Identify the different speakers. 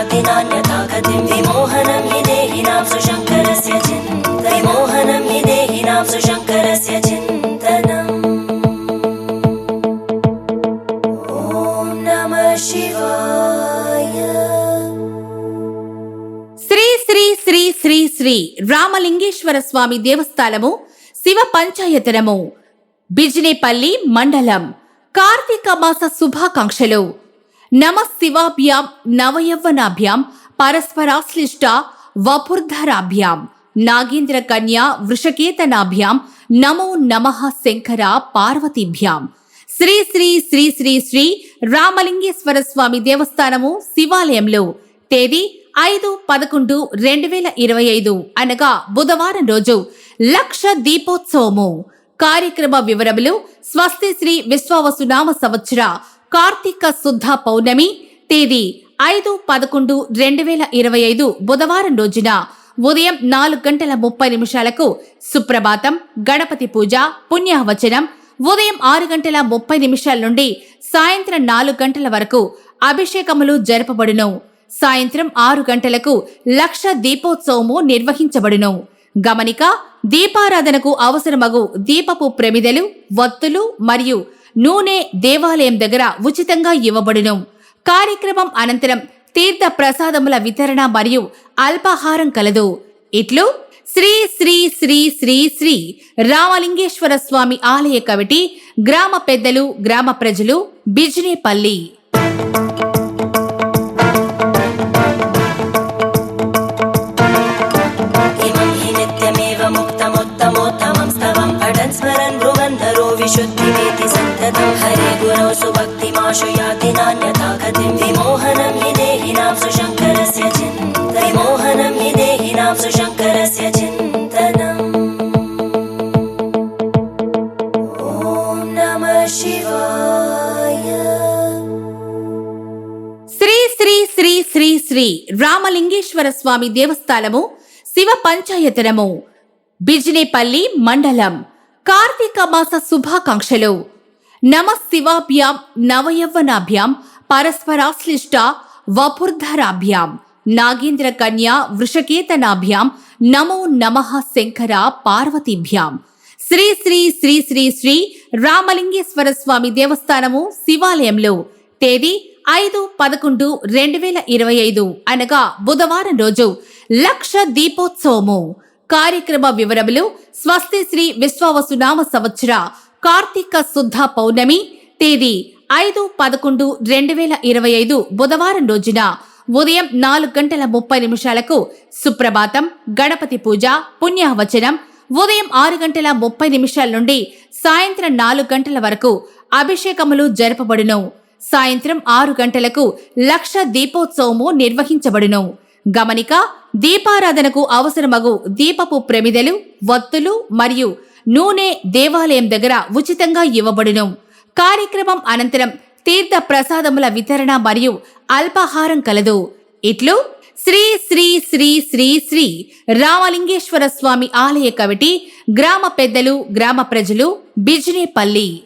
Speaker 1: नान्यथा गतिं विमोहनं हि देहिनां सुशङ्करस्य चिन्त विमोहनं हि देहिनां सुशङ्करस्य चिन्तनम् ॐ नमः शिवाय
Speaker 2: శ్రీ శ్రీ శ్రీ శ్రీ శ్రీ రామలింగేశ్వర స్వామి దేవస్థానము శివ పంచాయతనము బిజినేపల్లి మండలం కార్తీక మాస శుభాకాంక్షలు నమ శివాభ్యాం నవయవ్వనాభ్యాం పరస్పరాశ్లిష్ట వపుర్ధరాభ్యాం నాగేంద్ర కన్యా వృషకేతనాభ్యాం నమో నమః శంకర పార్వతీభ్యాం. శ్రీ శ్రీ శ్రీ శ్రీ శ్రీ రామలింగేశ్వర స్వామి దేవస్థానము శివాలయంలో తేదీ ఐదు పదకొండు రెండు వేల ఇరవై ఐదు అనగా బుధవారం రోజు లక్ష దీపోత్సవము. కార్యక్రమ వివరములు స్వస్తి శ్రీ విశ్వావసునామ సంవత్సర కార్తీక శుద్ధ పౌర్ణమి తేదీ ఐదు పదకొండు రెండు వేల ఇరవై ఐదు బుధవారం రోజున ఉదయం నాలుగు గంటల ముప్పై నిమిషాలకు సుప్రభాతం గణపతి పూజ పుణ్యవచనం ఉదయం ఆరు గంటల ముప్పై నిమిషాల నుండి సాయంత్రం నాలుగు గంటల వరకు అభిషేకములు జరపబడును. సాయంత్రం ఆరు గంటలకు లక్ష దీపోత్సవము నిర్వహించబడును. గమనిక దీపారాధనకు అవసరమగు దీపపు ప్రమిదలు వత్తులు మరియు నూనె దేవాలయం దగ్గర ఉచితంగా ఇవ్వబడును. కార్యక్రమం అనంతరం తీర్థ ప్రసాదముల వితరణ మరియు అల్పాహారం కలదు. ఇట్లు శ్రీ శ్రీ శ్రీ శ్రీ శ్రీ రామలింగేశ్వర స్వామి ఆలయ కమిటీ గ్రామ పెద్దలు గ్రామ ప్రజలు బిజినేపల్లి.
Speaker 1: విశుద్ధి सुभक्तिमाशु याति नान्यथा गतिं विमोहनं हि देहिनां सुशङ्करस्य चिन्त विमोहनं हि देहिनां सुशङ्करस्य चिन्तनम् ॐ नमः शिवाय
Speaker 2: శ్రీ శ్రీ శ్రీ శ్రీ శ్రీ రామలింగేశ్వర స్వామి దేవస్థానము శివ పంచాయతనము బిజినేపల్లి మండలం కార్తీక మాస శుభాకాంక్షలు నమ శివాభ్యాం నవయవ్వనాభ్యాం పరస్పరాశ్లిష్ట వపుర్ధరాభ్యాం నాగేంద్ర కన్యా వృషకేతనాభ్యాం నమో నమః శంకర పార్వతీభ్యాం. శ్రీ శ్రీ శ్రీ శ్రీ శ్రీ రామలింగేశ్వర స్వామి దేవస్థానము శివాలయంలో తేదీ ఐదు పదకొండు రెండు వేల ఇరవై ఐదు అనగా బుధవారం రోజు లక్ష దీపోత్సవము. కార్యక్రమ వివరములు స్వస్తి శ్రీ విశ్వావసునామ సంవత్సర కార్తీక శుద్ధ పౌర్ణమి తేదీ ఐదు పదకొండు రెండు వేల ఇరవై ఐదు బుధవారం రోజున ఉదయం నాలుగు గంటల ముప్పై నిమిషాలకు సుప్రభాతం గణపతి పూజ పుణ్యవచనం ఉదయం ఆరు గంటల ముప్పై నిమిషాల నుండి సాయంత్రం నాలుగు గంటల వరకు అభిషేకములు జరపబడును. సాయంత్రం ఆరు గంటలకు లక్ష దీపోత్సవము నిర్వహించబడును. గమనిక దీపారాధనకు అవసరమగు దీపపు ప్రమిదలు వత్తులు మరియు నూనె దేవాలయం దగ్గర ఉచితంగా ఇవ్వబడును. కార్యక్రమం అనంతరం తీర్థ ప్రసాదముల వితరణ మరియు అల్పాహారం కలదు. ఇట్లు శ్రీ శ్రీ శ్రీ శ్రీ శ్రీ రామలింగేశ్వర స్వామి ఆలయ కమిటీ గ్రామ పెద్దలు గ్రామ ప్రజలు బిజినేపల్లి.